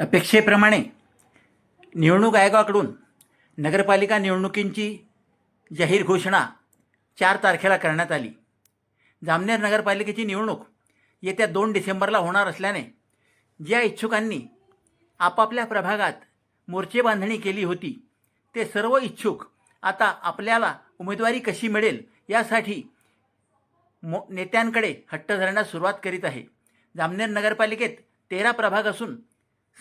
अपेक्षेप्रमाणे निवडणूक आयोगाकडून नगरपालिका निवडणुकींची जाहीर घोषणा चार तारखेला करण्यात आली. जामनेर नगरपालिकेची निवडणूक येत्या दोन डिसेंबरला होणार असल्याने ज्या इच्छुकांनी आपापल्या प्रभागात मोर्चे बांधणी केली होती ते सर्व इच्छुक आता आपल्याला उमेदवारी कशी मिळेल यासाठी मो नेत्यांकडे हट्ट धरण्यास सुरुवात करीत आहे. जामनेर नगरपालिकेत तेरा प्रभाग असून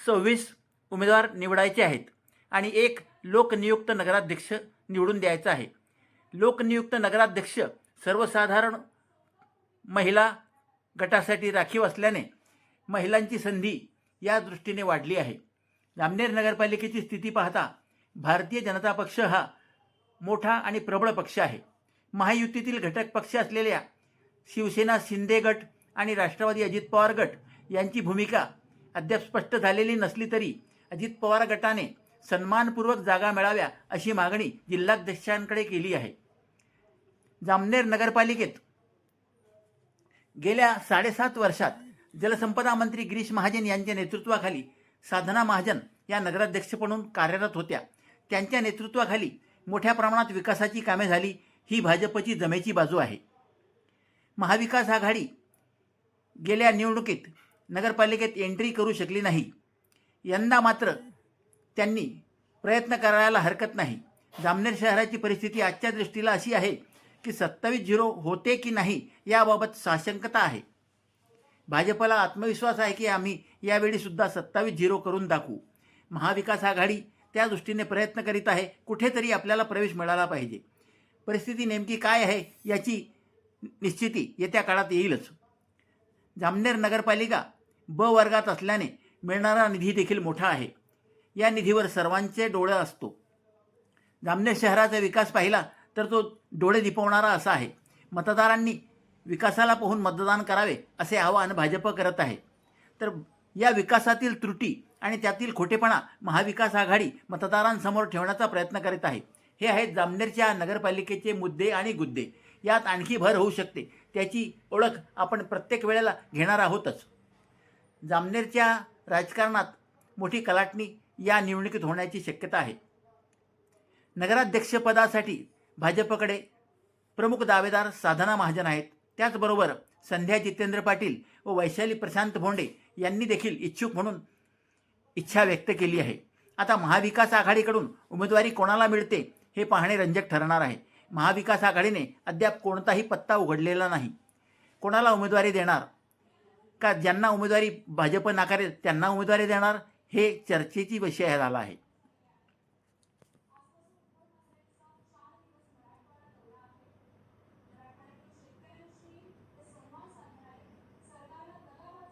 सव्वीस उमेदवार निवडायचे आहेत आणि एक लोकनियुक्त नगराध्यक्ष निवडून द्यायचा आहे. लोकनियुक्त नगराध्यक्ष सर्वसाधारण महिला गटासाठी राखीव असल्याने महिलांची संधी या दृष्टीने वाढली आहे. जामनेर नगरपालिकेची स्थिती पाहता भारतीय जनता पक्ष हा मोठा आणि प्रबळ पक्ष आहे. महायुतीतील घटक पक्ष असलेल्या शिवसेना शिंदे गट आणि राष्ट्रवादी अजित पवार गट यांची भूमिका अद्याप स्पष्ट झालेली नसली तरी अजित पवार गटाने सन्मानपूर्वक जागा मिळाव्या अशी मागणी जिल्हाध्यक्षांकडे केली आहे. जामनेर नगरपालिकेत गेल्या साडेसात वर्षात जलसंपदा मंत्री गिरीश महाजन यांच्या नेतृत्वाखाली साधना महाजन या नगराध्यक्ष म्हणून कार्यरत होत्या. त्यांच्या नेतृत्वाखाली मोठ्या प्रमाणात विकासाची कामे झाली. ही भाजपची जमेची बाजू आहे. महाविकास आघाडी गेल्या निवडणुकीत नगरपालिकेत एंट्री करू शकली नाही. यंदा मात्र त्यांनी प्रयत्न करायला हरकत नाही. जामनेर शहराची परिस्थिती आजच्या दृष्टीला अशी आहे की सत्तावीस झिरो होते की नाही याबाबत साशंकता आहे. भाजपला आत्मविश्वास आहे की आम्ही यावेळीसुद्धा सत्तावीस झिरो करून दाखवू. महाविकास आघाडी त्या दृष्टीने प्रयत्न करीत आहे कुठेतरी आपल्याला प्रवेश मिळाला पाहिजे. परिस्थिती नेमकी काय आहे याची निश्चिती येत्या काळात येईलच. जामनेर नगरपालिका ब वर्गात असल्याने मिळणारा निधी देखील मोठा आहे. या निधीवर सर्वांचे डोळे असतो. जामनेर शहराचा विकास पाहिला तर तो डोळे दिपवणारा असा आहे. मतदारांनी विकासाला पाहून मतदान करावे असे आवाहन भाजप करत आहे. तर या विकासातील त्रुटी आणि त्यातील खोटेपणा महाविकास आघाडी मतदारांसमोर ठेवण्याचा प्रयत्न करीत आहे. हे आहेत जामनेरच्या नगरपालिकेचे मुद्दे आणि गुद्दे यात आणखी भर होऊ शकते. त्याची ओळख आपण प्रत्येक वेळेला घेणार आहोतच. जामनेरच्या राजकारणात मोठी कलाटणी या निवडणुकीत होण्याची शक्यता आहे. नगराध्यक्षपदासाठी भाजपकडे प्रमुख दावेदार साधना महाजन आहेत. त्याचबरोबर संध्या जितेंद्र पाटील व वैशाली प्रशांत भोंडे यांनी देखील इच्छुक म्हणून इच्छा व्यक्त केली आहे. आता महाविकास आघाडीकडून उमेदवारी कोणाला मिळते हे पाहणे रंजक ठरणार आहे. महाविकास आघाडीने अद्याप कोणताही पत्ता उघडलेला नाही. कोणाला उमेदवारी देणार? का ज्यांना उमेदवारी भाजप नाकारेल त्यांना उमेदवारी देणार? हे चर्चेची विषय झाला आहे.